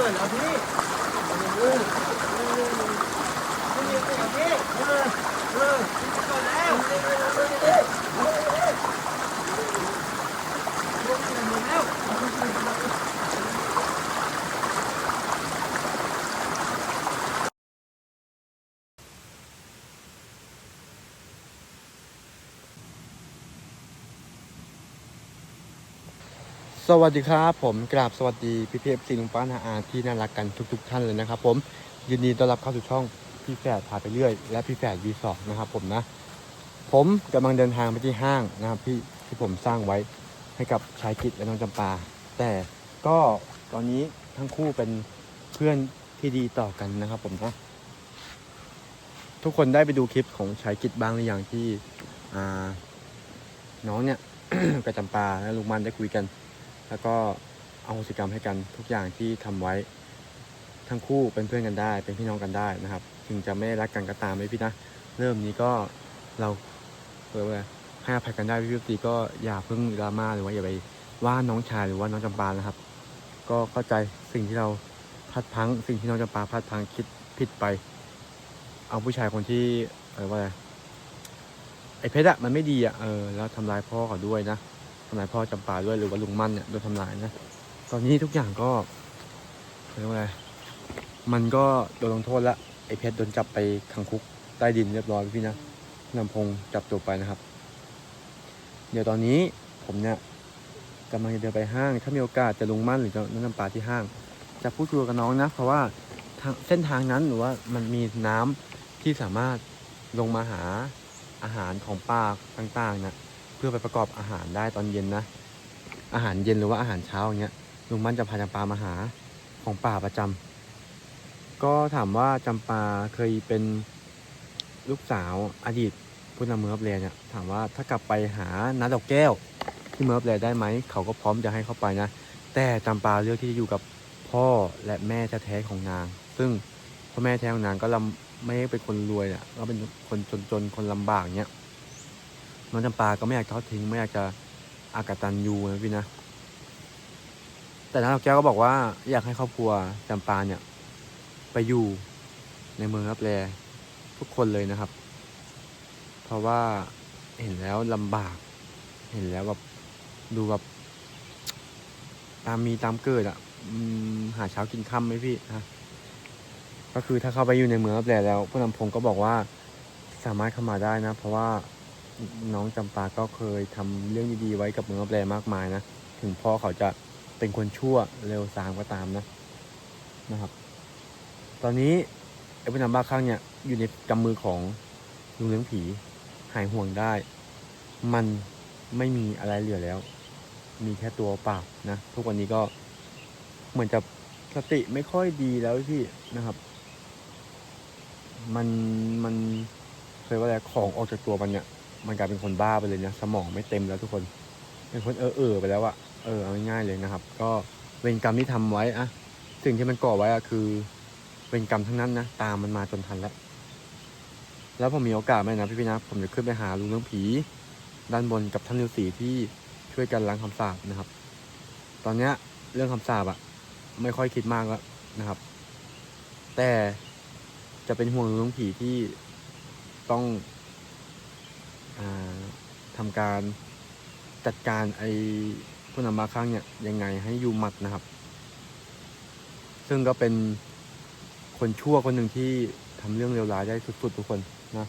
เกิดแล้วพี่เออเออไม่มีเกิดแล้วพี่เออเออเกิดแล้วเออเออเออเออเออเออลงไปหมดแล้ว สวัสดีครับผมกราบสวัสดีพี่พีเอฟซีลุงป้านาอาที่น่ารักกันทุก ๆ ท่านเลยนะครับผมยินดีต้อนรับเข้าสู่ช่องพี่แฝดพาไปเรื่อย และพี่แฝดวีสองนะครับผมนะ ผมกำลังเดินทางไปที่ห้างนะครับที่ที่ผมสร้างไว้ให้กับชายกิจและน้องจำปา แต่ก็ตอนนี้ทั้งคู่เป็นเพื่อนที่ดีต่อกันนะครับผมนะทุกคนได้ไปดูคลิปของชายกิจบ้างหรือยังที่น้องเนี่ยกับจำปาและลุงมันได้คุยกัน แล้วก็เอาโหสิกรรมให้กันทุกอย่างที่ทำไว้ทั้งคู่เป็นเพื่อนกันได้ เป็นพี่น้องกันได้นะครับ ถึงจะไม่รักกันก็ตามไหมพี่นะ เริ่มนี้ก็เราเรียกว่าให้อภัยกันได้พี่พี่ตีก็อย่าเพิ่งดราม่าหรือว่าอย่าไปว่าน้องชายหรือว่าน้องจำปานะครับ ก็เข้าใจสิ่งที่เราพลาดพัง สิ่งที่น้องจำปาพลาดพังคิดผิดไป เอาผู้ชายคนที่เออว่าอะไรไอ้เพชรอะมันไม่ดีอะเออแล้วทำร้ายพ่อเขาด้วยนะ ทำลายพ่อจำปาด้วยหรือว่าลุงมั่นเนี่ยโดนทำลายนะ ตอนนี้ทุกอย่างก็เรียกว่าอะไร มันก็โดนลงโทษละไอ้เพชรโดนจับไปขังคุกใต้ดินเรียบร้อยพี่นะนำพงจับตัวไปนะครับ เดี๋ยวตอนนี้ผมเนี่ยกำลังจะเดินไปห้าง ถ้ามีโอกาสจะลุงมั่นหรือจะนั่งปลาที่ห้าง จะพูดคุยกับน้องนะ เพราะว่าทางเส้นทางนั้นหรือว่ามันมีน้ำที่สามารถลงมาหาอาหารของปลาต่างๆนะ เพื่อไปประกอบอาหารได้ตอนเย็นนะ อาหารเย็นหรือว่าอาหารเช้าอย่างเงี้ยลุงมั่นจะพาจำปามาหาของป่าประจำก็ถามว่าจำปาเคยเป็นลูกสาวอดีตผู้นำเมืองรับแลเนี่ยถามว่าถ้ากลับไปหานาดอกแก้ว ที่เมืองรับแลได้ไหมเขาก็พร้อมจะให้เข้าไปนะ แต่จำปาเลือกที่จะอยู่กับพ่อและแม่แท้ๆของนาง ซึ่งพ่อแม่แท้ของนางก็ลำไม่ได้เป็นคนรวยอะก็เป็นคนจนๆคนลำบากเนี้ย น้องจำปาก็ไม่อยากทอดทิ้ง ไม่อยากจะอากตันยูนะพี่นะ แต่น้าดอกแก้วก็บอกว่าอยากให้ครอบครัวจำปาเนี่ย ไปอยู่ในเมืองรับแลทุกคนเลยนะครับ เพราะว่าเห็นแล้วลำบาก เห็นแล้วแบบดูแบบตามมีตามเกิดอะ่ะหาเช้ากินค่ำไหมพี่นะก็คือถ้าเข้าไปอยู่ในเมืองรับแลแล้วผู้นำพงก็บอกว่าสามารถเข้ามาได้นะ เพราะว่า น้องจำปาก็เคยทำเรื่องดีๆไว้กับเมืองรับแลมากมายนะ ถึงพ่อเขาจะเป็นคนชั่วเร็วซามก็ตามนะนะครับ ตอนนี้ไอ้ผู้นำบ้าคลั่งเนี่ยอยู่ในกำมือของลุงเลี้ยงผีหายห่วงได้ มันไม่มีอะไรเหลือแล้ว มีแค่ตัวเปล่านะ ทุกวันนี้ก็เหมือนจะสติไม่ค่อยดีแล้วพี่นะครับ มันมันเคยว่าอะไรของออกจากตัวมันเนี่ย มันกลายเป็นคนบ้าไปเลยนะสมองไม่เต็มแล้วทุกคน เป็นคนเออเออไปแล้วอะเออเอาง่ายๆเลยนะครับ ก็เวรกรรมที่ทำไว้อะสิ่งที่มันก่อไว้อะคือเวรกรรมทั้งนั้นนะตามมันมาจนทันแล้ว แล้วผมมีโอกาสไหมนะพี่พี่ๆนะผมจะขึ้นไปหาลุงเรื่องผี ด้านบนกับท่านฤาษีที่ช่วยกันล้างคำสาปนะครับ ตอนเนี้ยเรื่องคำสาปอะไม่ค่อยคิดมากแล้วนะครับ แต่จะเป็นห่วงเรื่องผีที่ต้อง อ่าทำการจัดการไอ้ผู้นำมาข้างเนี่ยยังไงให้อยู่หมัดนะครับ ซึ่งก็เป็นคนชั่วคนหนึ่งที่ทำเรื่องเลวร้ายได้สุด ๆ ทุกคนนะ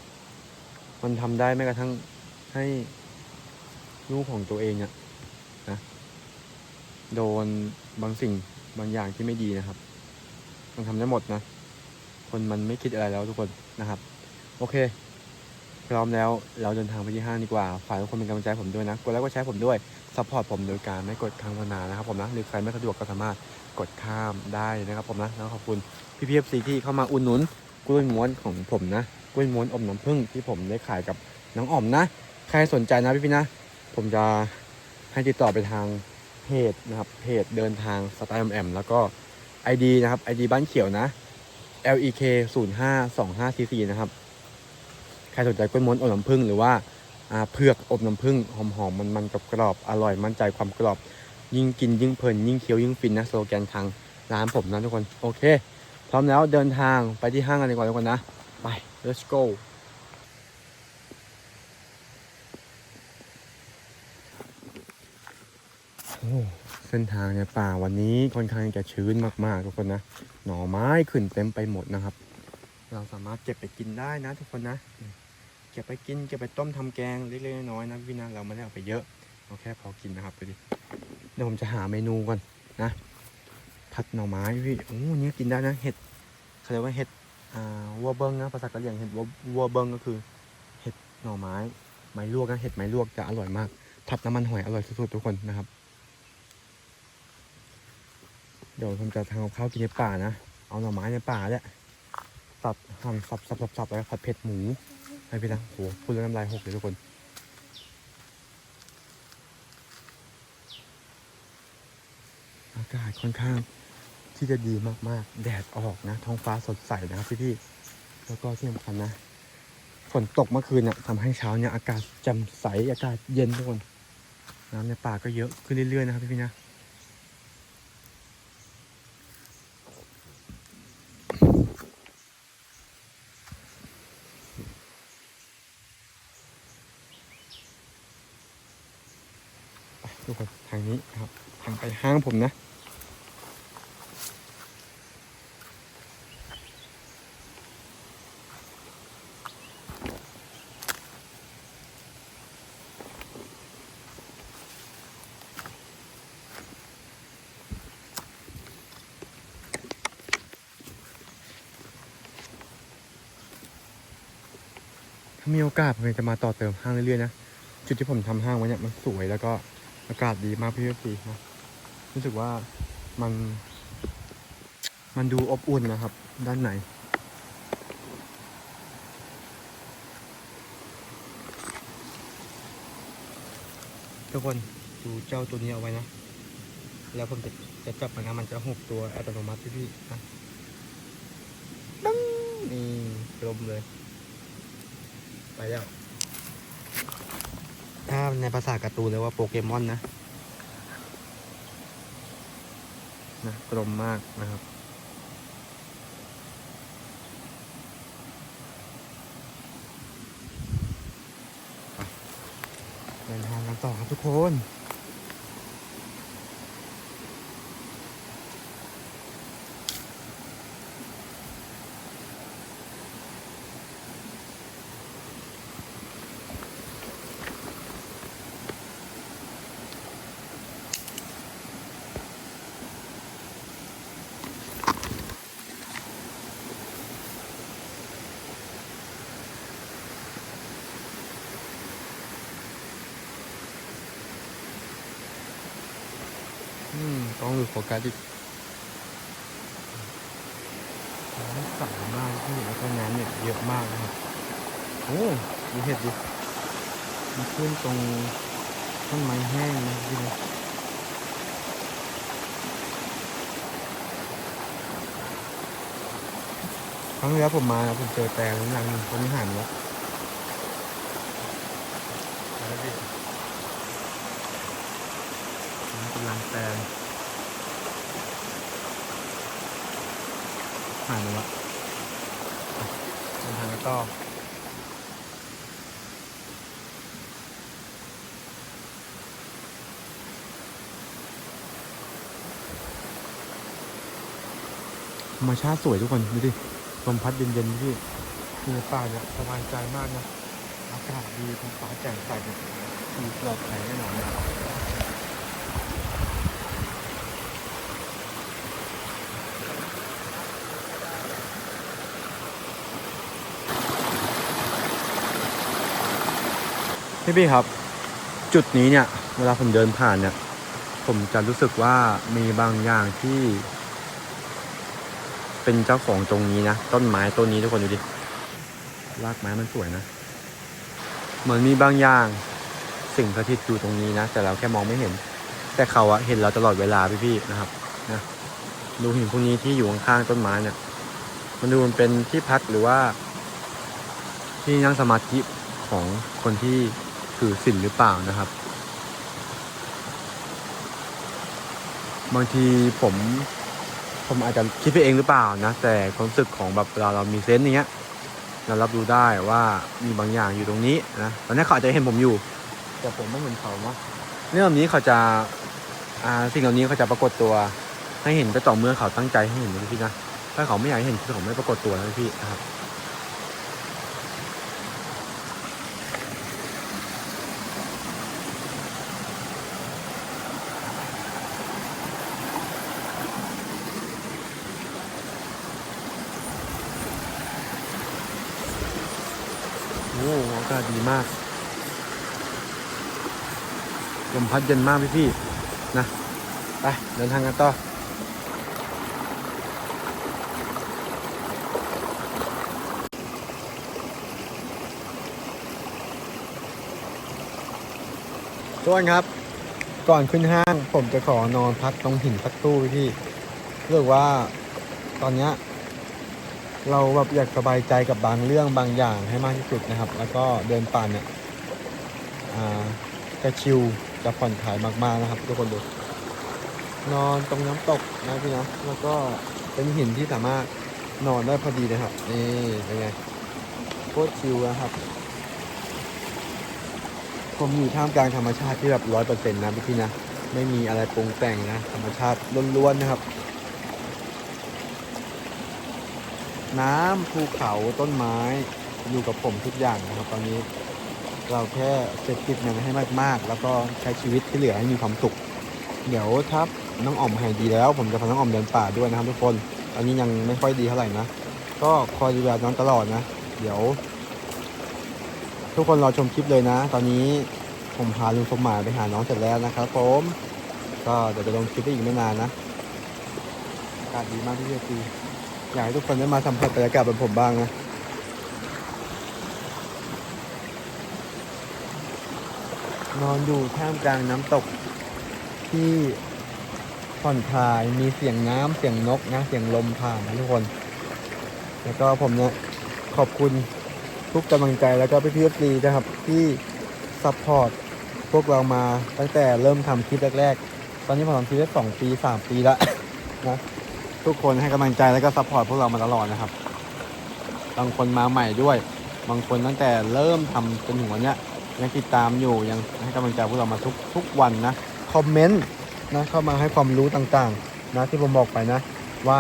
มันทำได้แม้กระทั่งให้ลูกของตัวเองอะนะโดนบางสิ่งบางอย่างที่ไม่ดีนะครับ มันทำได้หมดนะ คนมันไม่คิดอะไรแล้วทุกคนนะครับ โอเค พร้อมแล้วเราเดินทางไปที่ห้างดีกว่า ฝากทุกคนเป็นกำลังใจผมด้วยนะ กดไลค์กดแชร์ผมด้วยซัพพอร์ตผมโดยการไม่กดค้างพนานะครับผมนะหรือใครไม่สะดวกก็สามารถกดข้ามได้นะครับผมนะแล้วขอบคุณพี่พีเอฟซีที่เข้ามาอุดหนุนกล้วยม้วนของผมนะกล้วยม้วนอมน้ำผึ้งที่ผมได้ขายกับน้องอ๋อมนะ ใครสนใจนะพี่พี่ๆนะ ผมจะให้ติดต่อไปทางเพจนะครับเพจเดินทางสไตล์แอมแล้วก็ ID นะครับ ID บ้านเขียวนะ LEK 0 5 2 5 4 4นะครับ รสนใจกล้วยม้วนอบน้ำผึ้งหรือว่าเผือกอบน้ำผึ้งหอมๆมันๆกกรอบๆอร่อยมั่นใจความกรอบ ยิ่งกินยิ่งเพลินยิ่งเคี้ยวยิ่งฟินนะสโลแกนทางร้านผมนะทุกคนโอเค พร้อมแล้วเดินทางไปที่ห้างกันดีกว่าทุกคนนะไป let's go เส้นทางในป่าวันนี้ค่อนข้างจะชื้นมากๆ ทุกคนนะ หน่อไม้ขึ้นเต็มไปหมดนะครับ เราสามารถเก็บไปกินได้นะทุกคนนะ ก็บไปกินเก็บไปต้มทำแกงเล็กๆน้อยๆนะพี่นะเราไม่ได้เอาไปเยอะเอาแค่พอกินนะครับดูดิเดี๋ยวผมจะหาเมนูก่อนนะผัดหน่อไม้พี่โอ้อันนี้กินได้นะเห็ดเขาเรียกว่าเห็ดอ่าวัวเบิ้งนะภาษากะเหรี่ยงเห็ดวัวเบิ้งก็คือ เห็ดหน่อไม้ไม้ลวกนะเห็ดไม้ลวกจะอร่อยมากผัดน้ำมันหอยอร่อยสุดๆทุกคนนะครับ เดี๋ยวผมจะทำกับข้าวกินในป่านะ เอาหน่อไม้ในป่าเนี่ยสับหั่นสับสับสับสับแล้วผัดเผ็ดหมู ให้พี่นะโหพูดแล้วน้ำลายหกเลยทุกคน อากาศค่อนข้างที่จะดีมากๆ แดดออกนะ ท้องฟ้าสดใสนะครับพี่ๆ แล้วก็ที่สำคัญนะ ฝนตกเมื่อคืนเนี่ยทำให้เช้าเนี่ยอากาศแจ่มใส อากาศเย็นทุกคน น้ำในป่าก็เยอะขึ้นเรื่อยๆนะครับพี่ๆนะ ไปทุกคนทางนี้นะครับทางไปห้างผมนะถ้ามีโอกาสผมจะมาต่อเติมห้างเรื่อยๆนะ จุดที่ผมทำห้างไว้เนี่ยมันสวยแล้วก็อากาศดีมากพี่พี่นะ รู้สึกว่ามันมันดูอบอุ่นนะครับ ด้านในทุกคนดูเจ้าตัวนี้เอาไว้นะ แล้วผมจะจะจับมันนะมันจะหกตัวอัตโนมัติพี่นะตึ้งนี่ลมเลย ไปแล้ว ถ้าในภาษาการ์ตูนเรียกว่าโปเกมอนนะ นะกลมมากนะครับเดินทางกันต่อครับทุกคน อืม ต้องดูโฟกัสอีกน้ำใสมากที่แล้วก็น้ำเนี่ยเยอะมากนะครับ โอ้ดูเห็ดดิมันขึ้นตรงต้นไม้แห้งนะพี่นะครั้งที่แล้วผมมาผมเจอแตงรังหนึ่งตอนนี้หายหมดแล้วแล้วดินี่เป็นรังแตง หายหมดแล้วอะเดินทางกันต่อธรรมชาติสวยทุกคนดูดิลมพัดเย็นๆพี่ที่ในป่าเนี่ยสบายใจมากนะ อากาศดีท้องฟ้าแจ่มใสเนี่ยมีปลอดภัยแน่นอนนะ พี่พี่ครับ จุดนี้เนี่ย เวลาผมเดินผ่านเนี่ย ผมจะรู้สึกว่ามีบางอย่างที่ เป็นเจ้าของตรงนี้นะ ต้นไม้ต้นนี้ทุกคนดูดิรากไม้มันสวยนะ เหมือนมีบางอย่างสิ่งสถิตอยู่ตรงนี้นะ แต่เราแค่มองไม่เห็น แต่เขาอะเห็นเราตลอดเวลาพี่ๆนะครับนะดูหินพวกนี้ที่อยู่ข้างๆต้นไม้เนี่ย มันดูมันเป็นที่พักหรือว่า ที่นั่งสมาธิของคนที่ ถือศีลหรือเปล่านะครับ บางทีผมผมอาจจะคิดไปเองหรือเปล่านะ แต่ความรู้สึกของแบบเวลาเรามีเซนส์อย่างเงี้ยเรารับรู้ได้ว่ามีบางอย่างอยู่ตรงนี้นะตอนนี้เขาอาจจะเห็นผมอยู่ แต่ผมไม่เห็นเขาเนาะเรื่องแบบนี้เขาจะอ่าสิ่งเหล่านี้เขาจะปรากฏตัวให้เห็นก็ต่อเมื่อเขาตั้งใจให้เห็นนะพี่นะถ้าเขาไม่อยากให้เห็นเขาไม่ปรากฏตัวนะพี่นะครับ โอ้โอากาศดีมากลมพัดเย็นมากพี่พี่นะ ไป เดินทางกันต่อทุกคนครับ ก่อนขึ้นห้างผมจะขอนอนพักตรงหินสักตู้พี่พี่เรียกว่าตอนเนี้ย เราแบบอยากสบายใจกับบางเรื่องบางอย่างให้มากที่สุดนะครับ แล้วก็เดินป่าเนี่ยจะชิลจะผ่อนคลายมากๆนะครับ ทุกคนดู นอนตรงน้ำตกนะพี่นะแล้วก็เป็นหินที่สามารถนอนได้พอดีนะครับ นี่เป็นไงโคตรชิลนะครับ ผมอยู่ท่ามกลางธรรมชาติที่แบบร้อยเปอร์เซ็นต์นะพี่นะ ไม่มีอะไรปรุงแต่งนะ ธรรมชาติล้วนๆนะครับ น้ำภูเขาต้นไม้อยู่กับผมทุกอย่างนะครับ ตอนนี้เราแค่เสพติดมันให้มากๆ แล้วก็ใช้ชีวิตที่เหลือให้มีความสุข เดี๋ยวถ้าน้องอ่อมหายดีแล้ว ผมจะพาน้องอ่อมเดินป่าด้วยนะครับทุกคน ตอนนี้ยังไม่ค่อยดีเท่าไหร่นะ ก็คอยดูแลน้องตลอดนะ เดี๋ยว ทุกคนรอชมคลิปเลยนะ ตอนนี้ผมพาลุงสมหมายไปหาน้องเสร็จแล้วนะครับผมก็เดี๋ยวจะลงคลิปได้อีกไม่นานนะอากาศดีมากที่เชีย อยากให้ทุกคนได้มาสัมผัสบรรยากาศแบบผมบ้างนะนอนอยู่ท่ามกลางน้ำตก ที่ผ่อนคลายมีเสียงน้ำเสียงนกนะเสียงลมผ่านนะทุกคน แล้วก็ผมเนี่ยขอบคุณทุกกำลังใจแล้วก็พี่พี่ซีนะครับที่ซัพพอร์ตพวกเรามาตั้งแต่เริ่มทำคลิปแรก ๆ ตอนนี้ผมทำคลิปได้สองปีสามปีล้วนะ ทุกคนให้กำลังใจแล้วก็ซัพพอร์ตพวกเรามาตลอดนะครับ บางคนมาใหม่ด้วย บางคนตั้งแต่เริ่มทำจนถึงวันเนี้ยยังติดตามอยู่ยังให้กำลังใจพวกเรามาทุกทุกวันนะคอมเมนต์นะเข้ามาให้ความรู้ต่างๆ นะที่ผมบอกไปนะว่า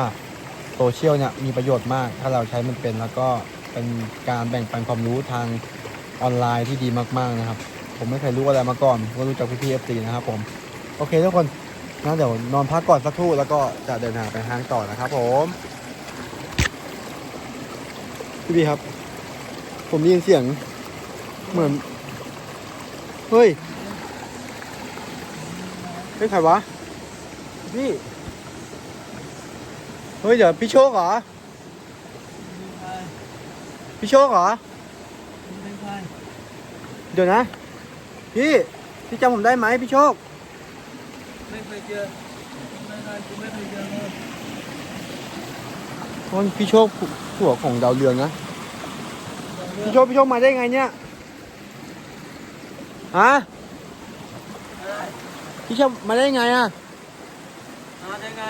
โซเชียลเนี่ยมีประโยชน์มาก ถ้าเราใช้มันเป็นแล้วก็เป็นการแบ่งปันความรู้ทางออนไลน์ที่ดีมากๆนะครับ ผมไม่เคยรู้อะไรมาก่อนก็รู้จักพี่พีเอฟซีนะครับผม โอเคทุกคน นะเดี๋ยวนอนพักก่อนสักครู่แล้วก็จะเดินทางไปห้างต่อนะครับผมพี่พีครับ ผมได้ยินเสียงเหมือน เฮ้ยเฮ้ยใครวะ พี่ เฮ้ย เดี๋ยวพี่โชคเหรอ พี่โชคเหรอ เดี๋ยวนะ พี่ พี่จำผมได้ไหมพี่โชค ม่เคยเจอไม่เคยไม่เคยเจอเลยคนพี่โชคผัวของดาวเรืองนะพี่โชคพี่โชคมาได้ไงเนี่ยฮะพี่โชคมาได้ไงอะมาได้ไง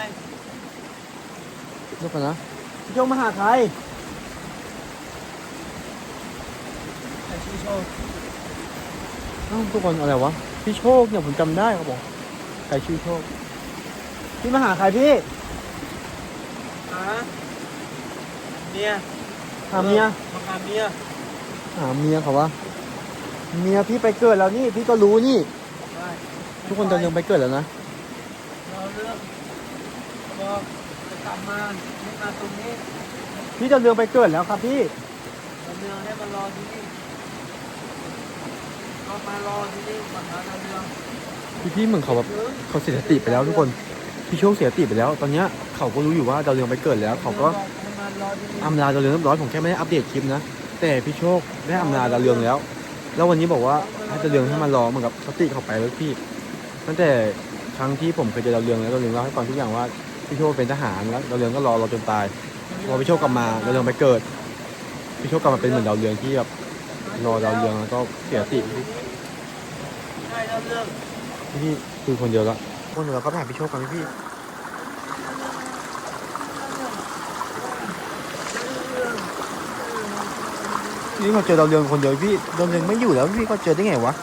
เดี๋ยวก่อนนะพี่โชคมาหาใครใครชื่อโชคอ้าวทุกคนอะไรวะพี่โชคเนี่ยผมจำได้เขาบอก ใครชื่อโชค พี่มาหาใครพี่หาเมียหาเมียมาหาเมียหาเมียเขาวะเมียพี่ไปเกิดแล้วนี่พี่ก็รู้นี่ได้ทุกคนจะยังไปเกิดแล้วนะเราเรื่องบอกจะกลับมาให้มาตรงนี้ พี่จะเรืองไปเกิดแล้วครับพี่เราเรื่องให้มารอที่นี่ก็มารอที่นี่มาหาเราเรื่อง พี่พี่เหมือนเขาแบบเขาเสียสติไปแล้วทุกคนพี่โชคเสียสติไปแล้ว ตอนเนี้ยเขาก็รู้อยู่ว่าดาวเรืองไปเกิดแล้ว เขาก็ให้มารอำลาดาวเรืองเรียบร้อยผมแค่ไม่ได้อัปเดตคลิปนะแต่พี่โชคได้อำลาดาวเรืองแล้ว แล้ววันนี้บอกว่าให้ดาวเรืองให้มารอเหมือนกับสติเขาไปแล้วพี่ตั้งแต่ครั้งที่ผมเคยเจอดาวเรืองแล้วดาวเรืองเล่าให้ฟังทุกอย่างว่าพี่โชคเป็นทหารแล้วดาวเรืองก็รอเราจนตายพอพี่โชคกลับมาดาวเรืองไปเกิดพี่โชคกลับมาเป็นเหมือนดาวเรืองที่แบบรอดาวเรืองแล้วก็เสียสติใช่เราเรือง พี่คือคนเดียวละคนเดียวเราก็ไปหาพี่โชคกันพี่พี่นี่เราเจอดาวเรืองคนเดียวพี่ดาวเรืองไม่อยู่แล้วพี่ก็เจอได้ไงวะ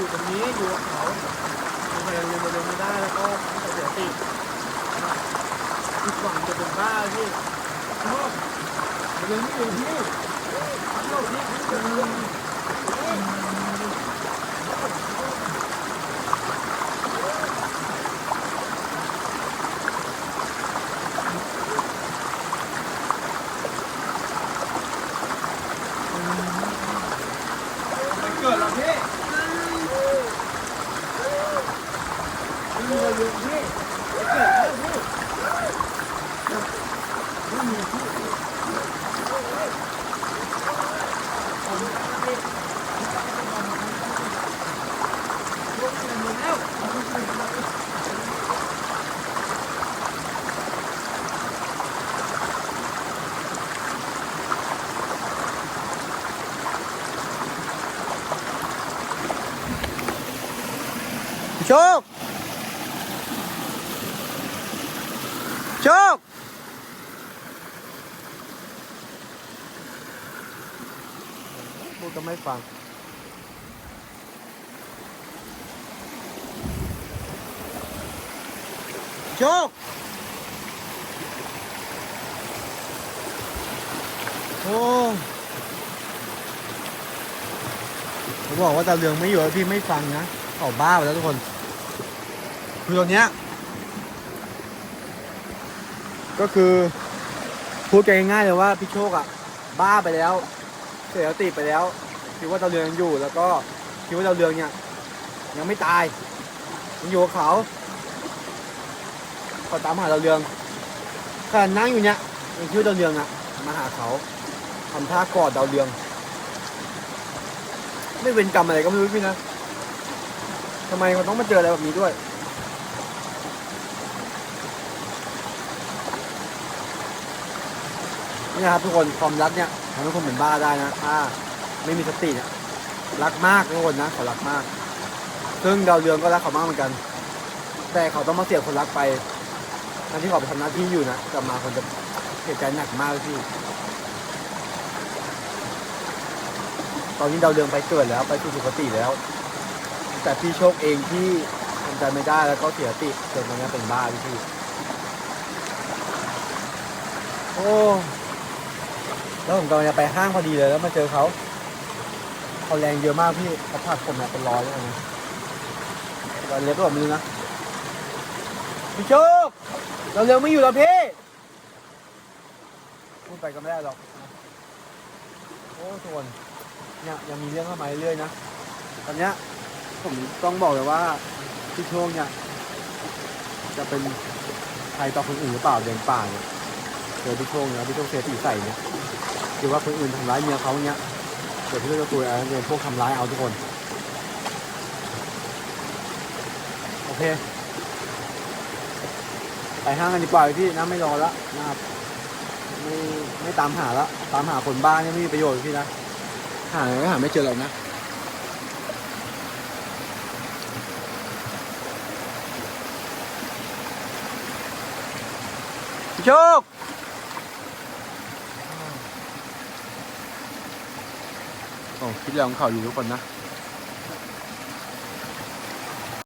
อยู่ตรงนี้อยู่กับเขาอยู่ไปเรียนเรียนไม่ได้แล้วก็เสียติอีกฝั่งจะเป็นบ้าพี่ชอบเดินไม่อยู่พี่ชอบที่ที่จะเดิน Thank you. ฟัง โชคโอ้เขาบอกว่าดาเรืองไม่อยู่แล้วพี่ไม่ฟังนะเขาบ้าไปแล้วทุกคน คือตอนเนี้ย ก็คือพูดกันง่ายๆเลยว่าพี่โชคอะบ้าไปแล้ว เสียสติไปแล้ว คิดว่าดาวเรืองยังอยู่แล้วก็คิดว่าดาวเรืองเนี่ยยังไม่ตายยังอยู่กับเขาเขาตามหาดาวเรืองขณะนั่งอยู่เนี่ยยังคิดว่าดาวเรืองอะมาหาเขาทำท่ากอดดาวเรือง ไม่เป็นกรรมอะไรก็ไม่รู้พี่นะทำไมเขาต้องมาเจออะไรแบบนี้ด้วยนี่นะครับทุกคนความรักเนี่ยทำให้คนเป็นบ้าได้นะถ้า ไม่มีสติเนี่ยรักมากทุกคนนะเขารักมาก ซึ่งดาวเรืองก็รักเขามากเหมือนกัน แต่เขาต้องมาเสียคนรักไปทั้งที่เขาไปทำหน้าที่อยู่นะกลับมาคนจะเสียใจหนักมากเลยพี่ตอนนี้ดาวเรืองไปเกิดแล้วไปสู่สุคติแล้ว แต่พี่โชคเองที่ทำใจไม่ได้แล้วก็เสียสติจนตอนนี้เป็นบ้าพี่พี่โอ้แล้วผมกำลังจะไปห้างพอดีเลยแล้วมาเจอเขา เขาแรงเยอะมากพี่เขาผลักผมเนี่ยเป็นร้อยเลยนะตอนเล็กก็แบบนี้นะพี่โชคเราเร็วไม่อยู่แล้วพี่พูดไปก็ไม่ได้หรอกโอ้ทุกคนเนี่ยยังมีเรื่องเข้ามาเรื่อยๆนะตอนเนี้ยผมต้องบอกเลยว่าพี่โชคเนี่ยจะเป็นใครต่อคนอื่นหรือเปล่าเดินป่าเนี่ยเจอพี่โชคเนี่ยพี่โชคเสียสีใส่เนี่ยหรือว่าคนอื่นทำร้ายเมียเขาเนี่ย เดี๋ยวพี่โชคจะตัวอะไรเนี่ยพวกทำร้ายเอาทุกคน โอเค ไปห้างกันดีกว่าพี่นะไม่รอแล้วนะครับไม่ไม่ตามหาแล้วตามหาคนบ้าเนี่ยไม่มีประโยชน์พี่นะ หาไงก็หาไม่เจอหรอกนะพี่โชค โอ้คิดเรื่องของเขาอยู่ทุกคนนะ